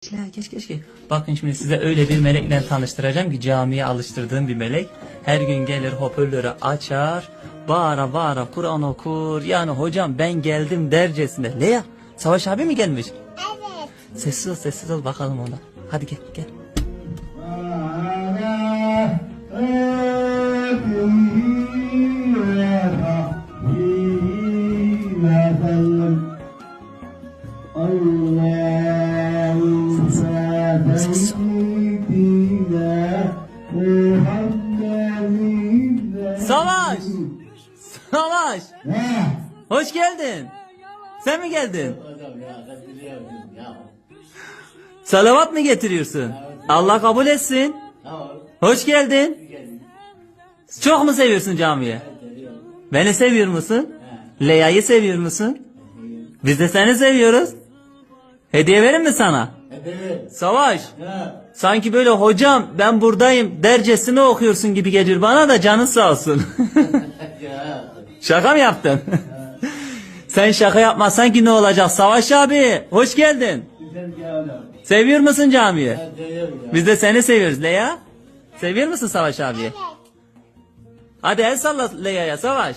Geç, geç geç geç. Bakın şimdi size öyle bir melekle tanıştıracağım ki camiye alıştırdığım bir melek. Her gün gelir hoparlörü açar, bağıra bağıra Kur'an okur. Yani hocam ben geldim dercesine. Leya, Savaş abi mi gelmiş? Evet. Sessiz ol sessiz ol bakalım ona. Hadi gel gel. Savaş! Savaş! Hoş geldin. Sen mi geldin? Salavat mı getiriyorsun? Allah kabul etsin. Hoş geldin. Çok mu seviyorsun camiye? Beni seviyor musun? Leya'yı seviyor musun? Biz de seni seviyoruz. Hediye verir mi sana? Savaş. Sanki böyle hocam ben buradayım dercesine okuyorsun gibi geliyor bana da canın sağ olsun. şaka mı yaptın? Sen şaka yapmazsan ki ne olacak? Savaş abi hoş geldin. Seviyor musun camiyi? Biz de seni seviyoruz Leya. Seviyor musun Savaş abiyi? Hadi el salla Leya'ya Savaş.